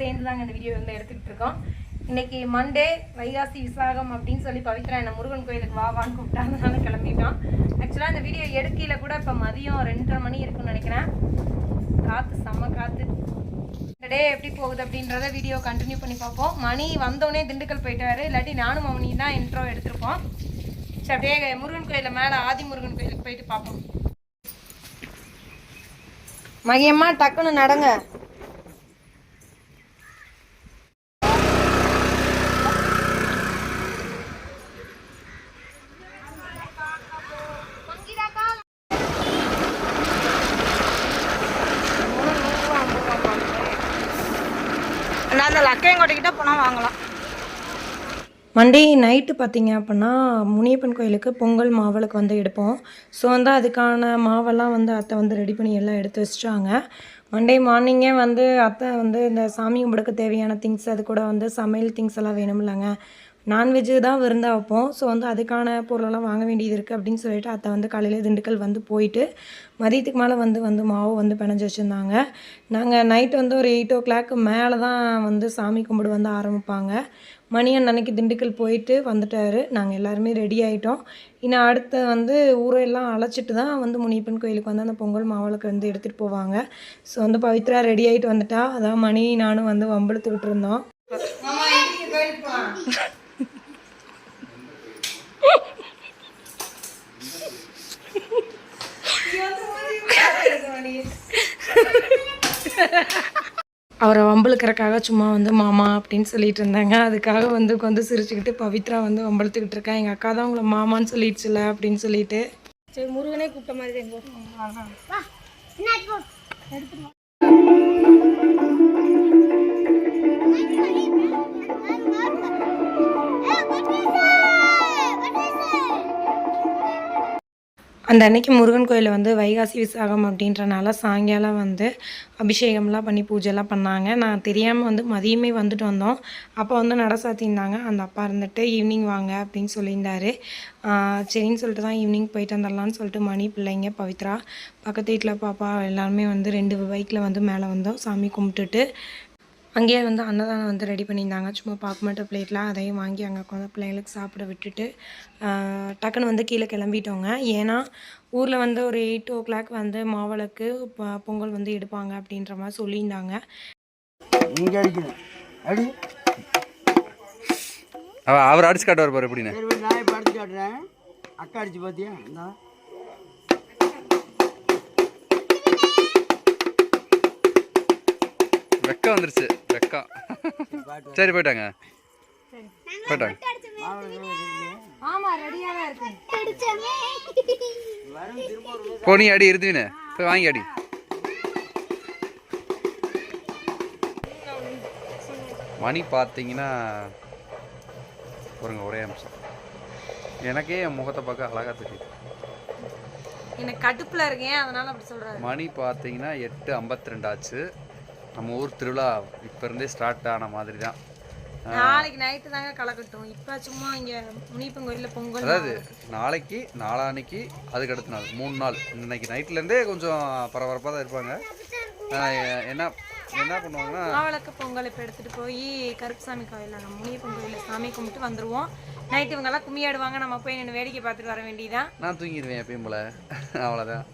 சேர்ந்து தாங்க இந்த வீடியோ வந்து எடுத்துக்கிட்டு இருக்கோம் இன்னைக்கு மண்டே வைகாசி விசாகம் அப்படின்னு சொல்லி பவித்ரா என்ன முருகன் கோயிலுக்கு வா வான்னு கூப்பிட்டாங்க கிளம்பிட்டோம். ஆக்சுவலாக இந்த வீடியோ எடுக்கையில் கூட இப்போ மதியம் ரெண்டரை மணி இருக்குன்னு நினைக்கிறேன். காற்று செம்ம காற்று இந்த டே எப்படி போகுது அப்படின்றத வீடியோ கண்டினியூ பண்ணி பார்ப்போம். மணி வந்தோடனே திண்டுக்கல் போயிட்டாரு இல்லாட்டி நானும் மணி தான் இன்ட்ரோ எடுத்திருப்போம். சரி அப்படியே முருகன் கோயிலில் மேலே ஆதி முருகன் கோயிலுக்கு போயிட்டு பார்ப்போம். மகியம்மா டக்குன்னு நடங்க நான் அந்த லக்கையங்கோட்டைக்கிட்ட போனால் வாங்கலாம் மண்டே நைட்டு பார்த்தீங்க அப்படின்னா முனியப்பன் கோயிலுக்கு பொங்கல் மாவளுக்கு வந்து எடுப்போம். ஸோ வந்து அதுக்கான மாவெல்லாம் வந்து அத்தை வந்து ரெடி பண்ணி எல்லாம் எடுத்து வச்சிட்டாங்க. மண்டே மார்னிங்கே வந்து அத்தை வந்து இந்த சாமி கும்பிடுக்க தேவையான திங்ஸ் அது கூட வந்து சமையல் திங்ஸ் எல்லாம் வேணும்லங்க நான்வெஜ்ஜு தான் விருந்தா வைப்போம். ஸோ வந்து அதுக்கான பொருளெல்லாம் வாங்க வேண்டியது இருக்குது அப்படின்னு சொல்லிட்டு அத்தை வந்து காலையில் திண்டுக்கல் வந்து போயிட்டு மதியத்துக்கு மேலே வந்து வந்து மாவு வந்து பிணைஞ்சு வச்சுருந்தாங்க. நாங்கள் நைட் வந்து ஒரு எயிட் ஓ கிளாக்கு மேலே தான் வந்து சாமி கும்பிடு வந்து ஆரம்பிப்பாங்க. மணி அன்னைக்கு திண்டுக்கல் போயிட்டு வந்துட்டாரு. நாங்கள் எல்லாருமே ரெடி ஆகிட்டோம் இன்னும் அடுத்து வந்து ஊரெல்லாம் அழைச்சிட்டு தான் வந்து முனியப்பன் கோயிலுக்கு வந்து அந்த பொங்கல் மாவளுக்கு வந்து எடுத்துகிட்டு போவாங்க. ஸோ வந்து பவித்ரா ரெடி ஆகிட்டு வந்துட்டா. அதான் மணி நானும் வந்து வம்பெழுத்துக்கிட்டு இருந்தோம். அவரை வம்பளுக்கிறக்காக சும்மா வந்து மாமா அப்படின்னு சொல்லிட்டு இருந்தாங்க. அதுக்காக வந்து வந்து சிரிச்சுக்கிட்டு பவித்ரா வந்து வம்பளுத்துக்கிட்டு இருக்கா. எங்கள் அக்கா தான் உங்களை மாமான்னு சொல்லிடுச்சுல அப்படின்னு சொல்லிட்டு. சரி முருகனே கூப்பிட்ட மாதிரி அந்த அன்னைக்கு முருகன் கோயிலில் வந்து வைகாசி விசாகம் அப்படின்றனால சாயங்காலம் வந்து அபிஷேகம்லாம் பண்ணி பூஜைலாம் பண்ணாங்க. நான் தெரியாமல் வந்து மதியமே வந்துட்டு வந்தோம். அப்போ வந்து நட சாத்தியிருந்தாங்க அந்த அப்பா இருந்துட்டு ஈவினிங் வாங்க அப்படின்னு சொல்லியிருந்தாரு. சரின்னு சொல்லிட்டு தான் ஈவினிங் போயிட்டு வந்துடலான்னு சொல்லிட்டு மணி பிள்ளைங்க பவித்ரா பக்கத்து வீட்டில் பாப்பா எல்லாருமே வந்து ரெண்டு பைக்கில் வந்து மேலே வந்தோம். சாமி கும்பிட்டுட்டு அங்கேயே வந்து அன்னதானம் வந்து ரெடி பண்ணியிருந்தாங்க. சும்மா பார்க்க மட்டும் பிளேட்டில் அதையும் வாங்கி அங்கே உட்காந்து பிள்ளைங்களுக்கு சாப்பிட விட்டுட்டு டக்குன்னு வந்து கீழே கிளம்பிட்டோங்க. ஏன்னா ஊரில் வந்து ஒரு எயிட் ஓ கிளாக் வந்து மாவிளக்கு ப- பொங்கல் வந்து எடுப்பாங்க அப்படின்ற மாதிரி சொல்லியிருந்தாங்க. இங்கே அடிக்கணும். அடி. அவ- அவர் அடிச்சு காட்டுவார் பாரு எப்படின்னு. அக்கா அடிச்சு பார்த்தியா? வெக்கம் வந்துருச்சு. வெக்கம். சரி போயிட்டாங்க. போயிட்டாங்க. ஆமாம் ரெடியாக தான் இருக்கு. போ நீ அடி இருந்துவினே போய் வாங்கி அடி. மணி பார்த்தீங்கன்னா ஒருங்க ஒரே நிமிஷம். எனக்கே என் முகத்தை பார்க்க அழகா தெரியுது. எனக்கு கடுப்பில் இருக்கேன் அதனால அப்படி சொல்கிறாரு மணி பார்த்தீங்கன்னா எட்டு ஐம்பத்தி ரெண்டு ஆச்சு. நம்ம ஊர் திருவிழா இப்போ இருந்தே ஸ்டார்ட் ஆன மாதிரி தான் நாளைக்கு நைட்டு தாங்க கலக்கட்டும் இப்போ சும்மா இங்கே முனியப்பன் கோயிலில் பொங்கல் அதாவது நாளைக்கு நாளான்னைக்கு அதுக்கு அடுத்த நாள் மூணு நாள். இன்னைக்கு நைட்லேருந்தே கொஞ்சம் பரபரப்பாக தான் இருப்பாங்க. என்ன என்ன பண்ணுவாங்கன்னா மாவிளக்கு பொங்கல் இப்போ எடுத்துகிட்டு போய் கருப்புசாமி கோயிலில் நம்ம முனியப்பன் கோயிலில் சாமி கும்பிட்டு வந்துடுவோம் நைட்டு இவங்கெல்லாம் கும்மியாடுவாங்க. நம்ம போய் நின்று வேடிக்கை பார்த்துட்டு வர வேண்டியதான் நான் தூங்கிடுவேன் எப்பயும் போல. அவ்வளோதான்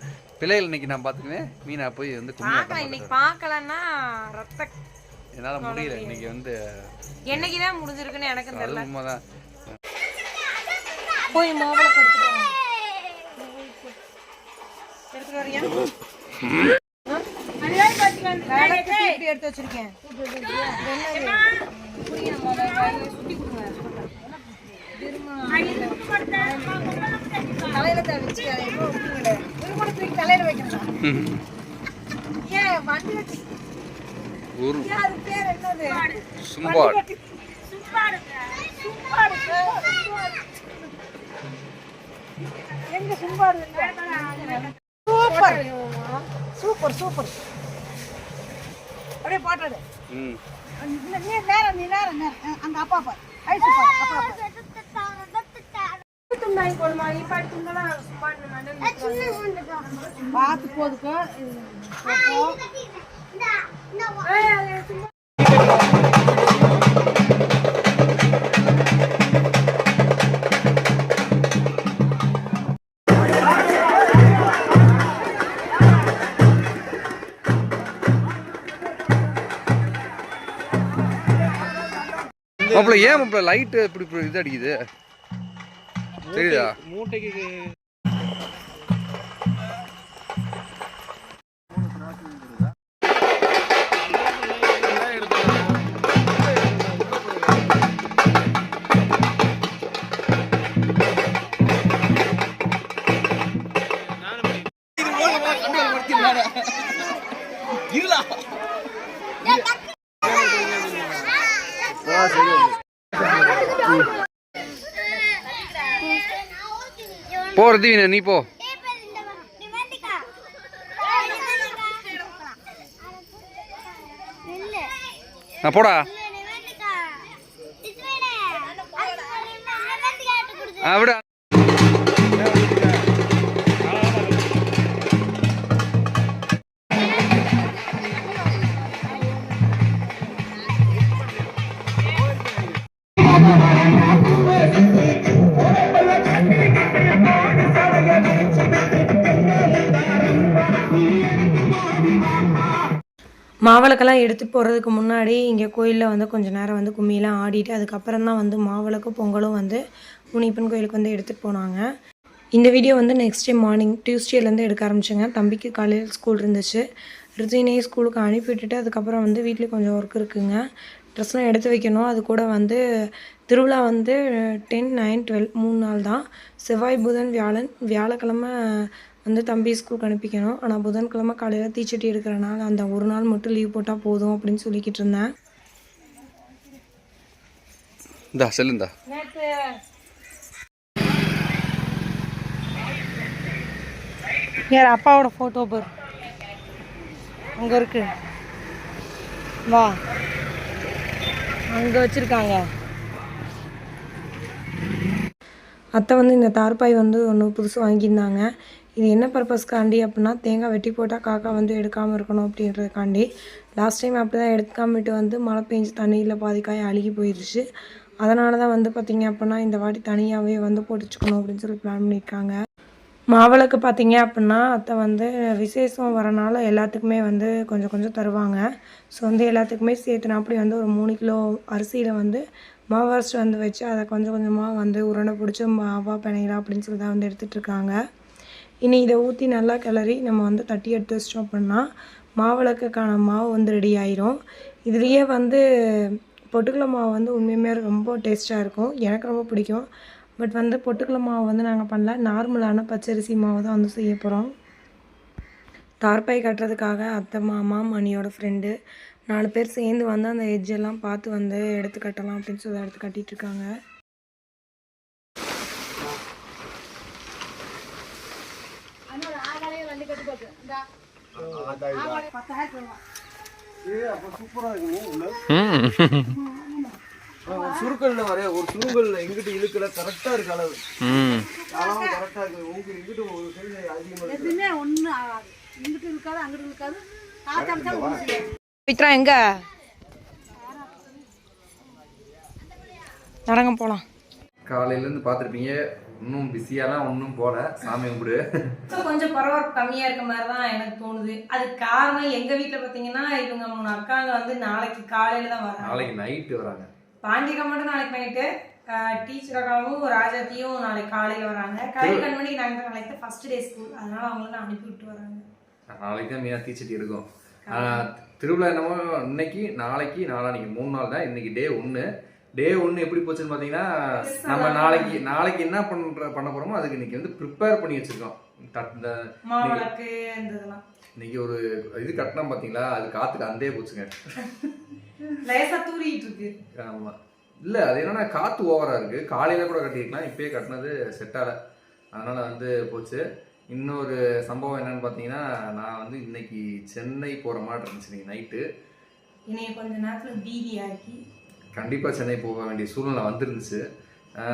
பிள்ளைகள் இன்னைக்கு நான் பார்த்துக்குவேன். மீனா போய் வந்து பார்க்கலாம். கும்மி இன்னைக்கு பார்க்கலன்னா ரத்த என்னால் முடியல. இன்னைக்கு வந்து என்னைக்கு தான் முடிஞ்சிருக்குன்னு எனக்கு தெரியல. உண்மைதான். போய் மாவிளக்கு எடுத்துட்டு வரேன் எடுத்துட்டு வரியா? எடுத்து வச்சிருக்கேன். தலையில தான் தூக்கி தலையில வைக்கணும்? ஏன் வண்டி வச்சு அது பேர் என்னது? சும்பாட். எங்க சும்பாடு சூப்பர். Super super. அப்படியே போட்டாடு ம். நீ நேரம் நீ நேரம் நேரம். அங்க அப்பா பாரு. ஐசு பாரு அப்பா பாரு துண்டாய் போடுமா இப்ப அடுத்துங்கலாம் சும்மா பார்த்து போதுக்கும் மாப்பிள்ள ஏன் மாப்பிள்ள லைட்டு இப்படி இப்படி இது அடிக்குது? தெரியுதா? போ ரத்தீவின நீ போ. போடா. விட. மாவிளக்கெல்லாம் எடுத்து போகிறதுக்கு முன்னாடி இங்கே கோயிலில் வந்து கொஞ்சம் நேரம் வந்து கும்மியெல்லாம் ஆடிட்டு அதுக்கப்புறம் தான் வந்து மாவிளக்கும் பொங்கலும் வந்து முனிப்பன் கோயிலுக்கு வந்து எடுத்துகிட்டு போனாங்க. இந்த வீடியோ வந்து நெக்ஸ்ட் டே மார்னிங் டியூஸ்டேலேருந்து எடுக்க ஆரம்பிச்சேங்க. தம்பிக்கு காலையில் ஸ்கூல் இருந்துச்சு. ரித்தினையே ஸ்கூலுக்கு அனுப்பி விட்டுட்டு அதுக்கப்புறம் வந்து வீட்டில் கொஞ்சம் ஒர்க் இருக்குங்க. ட்ரெஸ்லாம் எடுத்து வைக்கணும். அது கூட வந்து திருவிழா வந்து டென் நைன் டுவெல் மூணு நாள் தான். செவ்வாய் புதன் வியாழன் வியாழக்கிழமை வந்து தம்பி ஸ்கூலுக்கு அனுப்பிக்கணும். ஆனால் புதன்கிழமை காலையில் தீச்சட்டி எடுக்கிறனால அந்த ஒரு நாள் மட்டும் லீவ் போட்டால் போதும் அப்படின்னு சொல்லிக்கிட்டு இருந்தேன். இந்தா செல்லுந்தா. யார் அப்பாவோட ஃபோட்டோ பார் அங்கே இருக்கு. வா. அங்கே வச்சுருக்காங்க. அத்தை வந்து இந்த தார்பாய் வந்து ஒன்று புதுசு வாங்கியிருந்தாங்க. இது என்ன பர்பஸ்க்காண்டி அப்படின்னா தேங்காய் வெட்டி போட்டால் காக்கா வந்து எடுக்காமல் இருக்கணும் அப்படின்றதுக்காண்டி லாஸ்ட் டைம் அப்படி தான் எடுக்காமட்டு வந்து மழை பெஞ்சு தண்ணியில் பாதி அழுகி போயிடுச்சு அதனால தான் வந்து பார்த்திங்க அப்படின்னா இந்த வாட்டி தனியாகவே வந்து போட்டுச்சுக்கணும் அப்படின்னு சொல்லி பிளான் பண்ணியிருக்காங்க. மாவளுக்கு பார்த்தீங்க அப்படின்னா அத்தை வந்து விசேஷம் வரனால எல்லாத்துக்குமே வந்து கொஞ்சம் கொஞ்சம் தருவாங்க. ஸோ வந்து எல்லாத்துக்குமே சேர்த்துனா அப்படி வந்து ஒரு மூணு கிலோ அரிசியில் வந்து மாவு வந்து வச்சு அதை கொஞ்சம் கொஞ்சமாக வந்து உருண்டை பிடிச்சி மாவா பிணைக்கலாம் அப்படின்னு சொல்லி தான் வந்து எடுத்துகிட்ருக்காங்க இனி இதை ஊற்றி நல்லா கிளறி நம்ம வந்து தட்டி எடுத்து வச்சிட்டோம் அப்படின்னா மாவிளக்குக்கான மாவு வந்து ரெடி ஆயிரும். இதுலேயே வந்து பொட்டுக்கடலை மாவு வந்து உண்மையுமே ரொம்ப டேஸ்ட்டாக இருக்கும். எனக்கு ரொம்ப பிடிக்கும். பட் வந்து பொட்டுக்கடலை மாவு வந்து நாங்கள் பண்ணல. நார்மலான பச்சரிசி மாவு தான் வந்து செய்ய போகிறோம் தார்பாய் கட்டுறதுக்காக அத்தை மாமா மணியோட ஃப்ரெண்டு நாலு பேர் சேர்ந்து வந்து அந்த எஜ்ஜெல்லாம் எல்லாம் பார்த்து வந்து எடுத்து கட்டலாம் அப்படின்னு சொல்லி எடுத்து கட்டிட்டு இருக்காங்க அப்போ சூப்பராக இருக்குங்க உள்ள ஒரு சுருக்கல்ல வரைய ஒரு சுருங்கல்ல எங்கிட்ட இழுக்கல கரெக்டா இருக்கு அளவு ம் அளவு கரெக்டா இருக்கு உங்களுக்கு இங்கிட்ட ஒரு சைடு அதிகமா இருக்கு எதுவுமே ஒன்றும் இங்கிட்டு இருக்காது அங்கிட்டு இருக்காது காத்தாம ஒன்று எங்க? நடங்க போகலாம் காலையிலேருந்து பார்த்துருப்பீங்க இன்னும் பிஸியாலாம் ஒன்றும் போகல சாமி கும்பிடு. கொஞ்சம் பரவாயில்ல கம்மியாக இருக்க மாதிரி தான் எனக்கு தோணுது. அது காரணம் எங்கள் வீட்டில் பார்த்தீங்கன்னா இவங்க மூணு அக்காங்க வந்து நாளைக்கு காலையில் தான் வராங்க. நாளைக்கு நைட்டு வராங்க. பாண்டிகா மட்டும் நாளைக்கு நைட்டு டீச்சர் அக்காவும் ராஜாத்தியும் நாளைக்கு காலையில் வராங்க. கலை கண்மணிக்கு நாங்கள் நாளைக்கு ஃபர்ஸ்ட் டே ஸ்கூல் அதனால அவங்கள அனுப்பி விட்டு வராங்க. நாளைக்கு தான் மீனா தீச்சட்டி இருக்கும் திருவிழா என்னமோ இன்னைக்கு நாளைக்கு நாளான்னைக்கு மூணு நாள் தான். இன்னைக்கு டே ஒன்று டே ஒன்று எப்படி போச்சுன்னு பார்த்தீங்கன்னா நம்ம நாளைக்கு நாளைக்கு என்ன பண்ற பண்ண போறோமோ அதுக்கு இன்னைக்கு வந்து ப்ரிப்பேர் பண்ணி வச்சிருக்கோம். இன்னைக்கு ஒரு இது கட்டினோம் பார்த்தீங்களா அது காத்துக்கு அந்தே போச்சுங்க. லேசாக தூரிட்டு இருக்கு. ஆமா. இல்லை அது என்னன்னா காற்று ஓவராக இருக்கு. காலையில கூட கட்டியிருக்கலாம் இப்பயே கட்டினது செட் ஆகல அதனால வந்து போச்சு. இன்னொரு சம்பவம் என்னன்னு பார்த்தீங்கன்னா நான் வந்து இன்னைக்கு சென்னை போகிற மாதிரி இருந்துச்சு இன்னைக்கு நைட்டு இனி கொஞ்ச நேரத்தில் பீதி ஆக்கி கண்டிப்பாக சென்னை போக வேண்டிய சூழ்நிலை வந்துருந்துச்சு.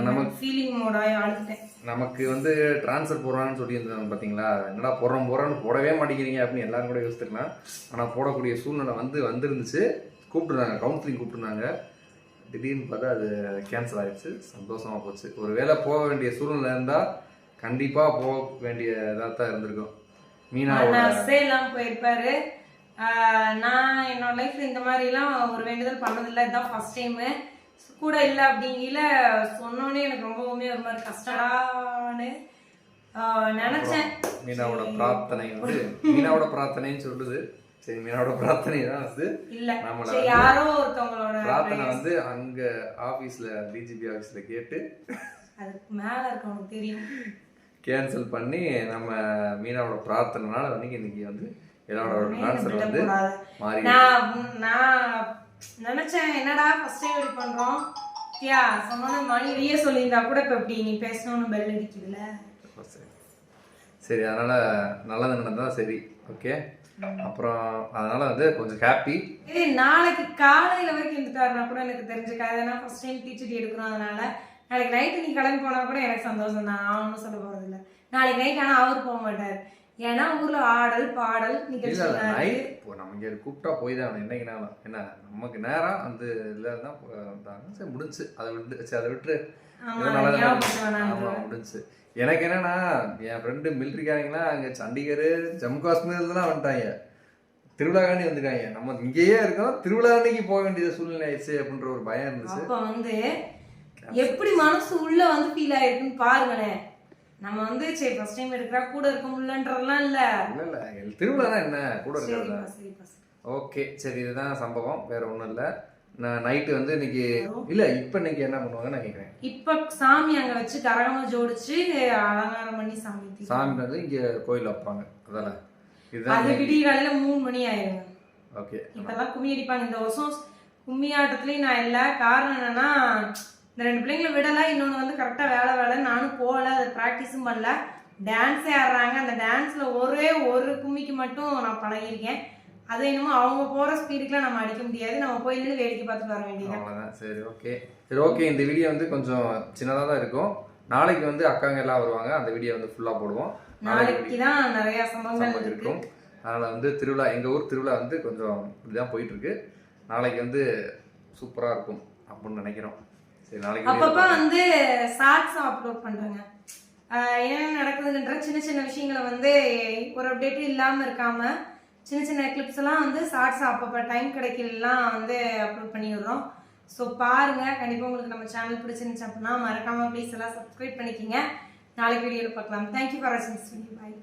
நமக்கு ஃபீலிங் அழுதுட்டேன். நமக்கு வந்து ட்ரான்ஸ்ஃபர் போடுறான்னு சொல்லியிருந்தாங்க பார்த்தீங்களா என்னடா போடுறோம் போடுறோன்னு போடவே மாட்டேங்கிறீங்க அப்படின்னு எல்லாரும் கூட யோசிச்சிருக்கலாம். ஆனால் போடக்கூடிய சூழ்நிலை வந்து வந்திருந்துச்சு. கூப்பிட்டுருந்தாங்க கவுன்சிலிங் கூப்பிட்டுருந்தாங்க. திடீர்னு பார்த்தா அது கேன்சல் ஆயிடுச்சு. சந்தோஷமா போச்சு. ஒருவேளை போக வேண்டிய சூழ்நிலை இருந்தால் கண்டிப்பாக போக வேண்டிய இதாக தான் இருந்திருக்கும். மீனாவோட போயிருப்பாரு. நான் என்னோட லைஃப்ல இந்த மாதிரிலாம் ஒரு வேண்டுதல் பண்ணதில்லை. இதுதான் ஃபர்ஸ்ட் டைமு கூட இல்லை அப்படிங்கல சொன்னோன்னே எனக்கு ரொம்பவுமே ஒரு மாதிரி கஷ்டம்னு நினைச்சேன். மீனாவோட பிரார்த்தனை வந்து மீனாவோட பிரார்த்தனைன்னு சொல்லுது. சரி மீனாவோட பிரார்த்தனை தான் வந்து இல்ல. நம்மள யாரோ ஒருத்தவங்களோட பிரார்த்தனை வந்து அங்க ஆபீஸ்ல டிஜிபி ஆபீஸ்ல கேட்டு அதுக்கு மேல இருக்கவங்களுக்கு தெரியும். கேன்சல் பண்ணி நம்ம மீனாவோட பிரார்த்தனைனால வந்து இன்னைக்கு வந்து வந்து. மாறி நான் நான் நினைச்சேன் என்னடா ஃபர்ஸ்ட் டைம் இப்படி பண்றோம்? யா சொன்னோன்னே மணி வெளியே சொல்லியிருந்தா கூட இப்ப இப்படி நீ பேசணும்னு பெல் அடிக்குதுல சரி. அதனால நல்லது நடந்தா சரி ஓகே அப்புறம் அதனால வந்து கொஞ்சம் ஹாப்பி ஏய் நாளைக்கு காலையில வரைக்கும் இருந்துட்டாருனா கூட எனக்கு தெரிஞ்சுக்காது ஏன்னா ஃபர்ஸ்ட் டைம் டீச்சர் எடுக்கிறோம் அதனால. நாளைக்கு நைட்டு நீ கிளம்பி போனா கூட எனக்கு சந்தோஷம் தான் நான் ஒன்றும் சொல்ல போறது இல்ல நாளைக்கு நைட் ஆனா அவர் போக மாட்டார். ஏன்னா ஊர்ல ஆடல் பாடல் நிகழ்ச்சி இப்போ நம்ம இங்க கூப்பிட்டா போய் தான் என்னைக்குனாலும் என்ன நமக்கு நேரம் அந்த இதுல தான் சரி முடிஞ்சு அதை விட்டு சரி அதை விட்டு முடிஞ்சு எனக்கு என்னன்னா என் ஃப்ரெண்டு மிலிட்ரிக்காரங்களாம் அங்க சண்டிகர் ஜம்மு காஷ்மீர்லாம் வந்துட்டாங்க. திருவிழாக்காண்டி வந்துருக்காங்க நம்ம இங்கேயே இருக்கோம். திருவிழா அன்னைக்கு போக வேண்டிய சூழ்நிலை ஆயிடுச்சு அப்படின்ற ஒரு பயம் இருந்துச்சு. அப்ப வந்து எப்படி மனசு உள்ள வந்து ஃபீல் ஆயிருக்குன்னு பாருங்களேன். நம்ம வந்து சரி ஃபர்ஸ்ட் டைம் எடுக்கிறா கூட இருக்க முடியலன்றதெல்லாம் இல்ல. இல்ல இல்ல. எல் திருவிழானா என்ன? கூட இருக்கிறது. ஓகே. சரி இதுதான் சம்பவம். வேற ஒண்ணும் இல்ல. நான் நைட்டு வந்து இன்னைக்கு இல்ல இப்ப இன்னைக்கு என்ன பண்ணுவாங்க நான் கேக்குறேன். இப்ப சாமி அங்க வச்சு கரகமா ஜோடிச்சு அலங்காரம் பண்ணி சாமி சாமி வந்து இங்க கோயில் வைப்பாங்க. அதான அது இதுதான் விடிய காலையில மூணு மணி ஆயிருங்க. ஓகே. இப்பதான் கும்மி அடிப்பாங்க. இந்த வருஷம் கும்மி ஆட்டத்துலயும் நான் இல்ல. காரணம் என்னன்னா இந்த ரெண்டு பிள்ளைங்களை விடல இன்னொன்னு வந்து கரெக்டா வேலை வேலை. நானும் போகல அது ப்ராக்டிஸும் பண்ணல. டான்ஸே ஆடுறாங்க. அந்த டான்ஸ்ல ஒரே ஒரு கும்மிக்கு மட்டும் நான் பழகியிருக்கேன். அது என்னமோ அவங்க போற ஸ்பீடுக்குலாம் நம்ம அடிக்க முடியாது. நம்ம போய் நின்று வேடிக்கை பார்த்துட்டு வர வேண்டியது அவ்வளோதான் சரி ஓகே சரி ஓகே இந்த வீடியோ வந்து கொஞ்சம் சின்னதாக தான் இருக்கும். நாளைக்கு வந்து அக்காங்க எல்லாம் வருவாங்க. அந்த வீடியோ வந்து ஃபுல்லாக போடுவோம். நாளைக்கு தான் நிறைய சம்பவங்கள் இருக்கும். அதனால வந்து திருவிழா எங்கள் ஊர் திருவிழா வந்து கொஞ்சம் இப்படிதான் போயிட்டு இருக்கு. நாளைக்கு வந்து சூப்பராக இருக்கும் அப்படின்னு நினைக்கிறோம். அப்பப்ப. வந்து ஷார்ட்ஸ் அப்லோட் பண்றாங்க. என்ன நடக்குதுன்ற சின்ன சின்ன விஷயங்களை வந்து ஒரு அப்டேட்டும் இல்லாம இருக்காம சின்ன சின்ன கிளிப்ஸ் எல்லாம் வந்து ஷார்ட்ஸ் அப்பப்போ டைம் கிடைக்கலாம் வந்து அப்லோட் பண்ணி விடுறோம் ஸோ பாருங்க. கண்டிப்பா உங்களுக்கு நம்ம சேனல் பிடிச்சிருந்துச்சு அப்படின்னா மறக்காம ப்ளீஸ் எல்லாம் சப்ஸ்கிரைப் பண்ணிக்கிங்க. நாளைக்கு வீடியோவில் பார்க்கலாம். தேங்க்யூ ஃபார் வாட்சிங் பாய்